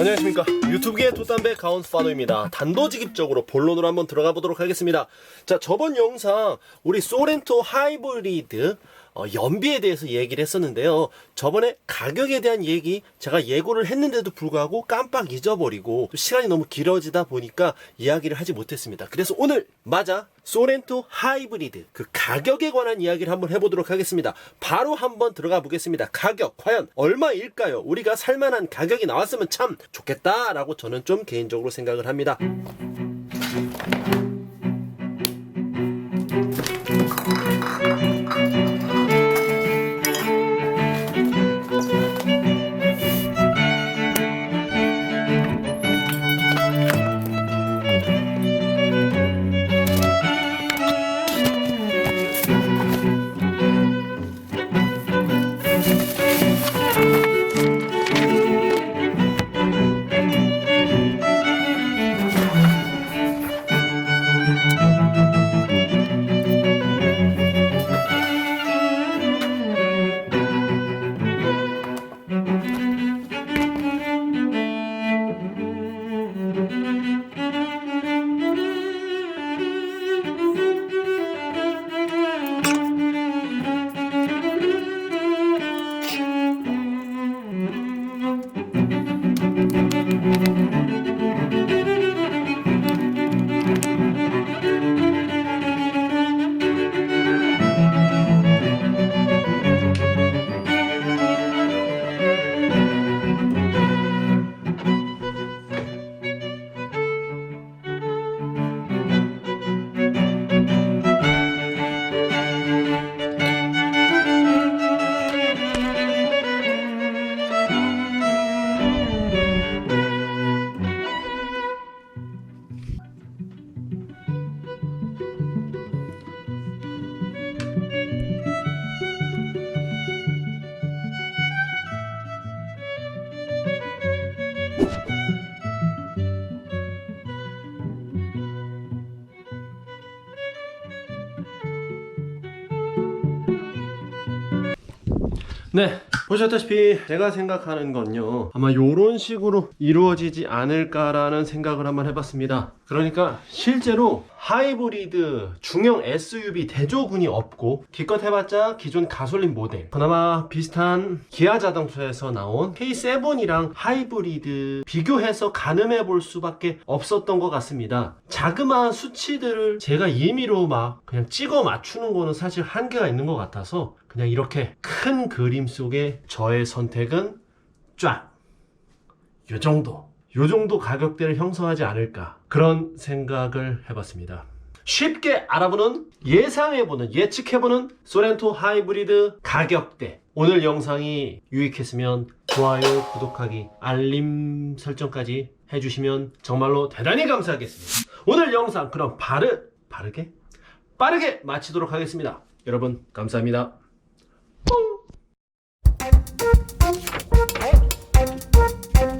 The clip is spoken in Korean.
안녕하십니까. 유튜브계 돛담배 가온파노입니다. 단도직입적으로 본론으로 한번 들어가 보도록 하겠습니다. 자 저번 영상 우리 소렌토 하이브리드 어, 연비에 대해서 얘기를 했었는데요. 저번에 가격에 대한 얘기 제가 예고를 했는데도 불구하고 깜빡 잊어버리고 또 시간이 너무 길어지다 보니까 이야기를 하지 못했습니다. 그래서 오늘 맞아. 소렌토 하이브리드 그 가격에 관한 이야기를 한번 해보도록 하겠습니다. 바로 한번 들어가 보겠습니다. 가격 과연 얼마일까요? 우리가 살만한 가격이 나왔으면 참 좋겠다라고 저는 좀 개인적으로 생각을 합니다 ね。 보셨다시피 제가 생각하는 건요 아마 요런 식으로 이루어지지 않을까라는 생각을 한번 해봤습니다. 그러니까 실제로 하이브리드 중형 SUV 대조군이 없고 기껏 해봤자 기존 가솔린 모델 그나마 비슷한 기아 자동차에서 나온 K7이랑 하이브리드 비교해서 가늠해 볼 수밖에 없었던 것 같습니다. 자그마한 수치들을 제가 임의로 막 그냥 찍어 맞추는 거는 사실 한계가 있는 것 같아서 그냥 이렇게 큰 그림 속에 저의 선택은 쫙. 요 정도. 요 정도 가격대를 형성하지 않을까. 그런 생각을 해봤습니다. 쉽게 알아보는 예상해보는 예측해보는 소렌토 하이브리드 가격대. 오늘 영상이 유익했으면 좋아요 구독하기 알림 설정까지 해주시면 정말로 대단히 감사하겠습니다. 오늘 영상 그럼 바르 바르게? 빠르게 마치도록 하겠습니다. 여러분 감사합니다 Hey. Hey. Hey.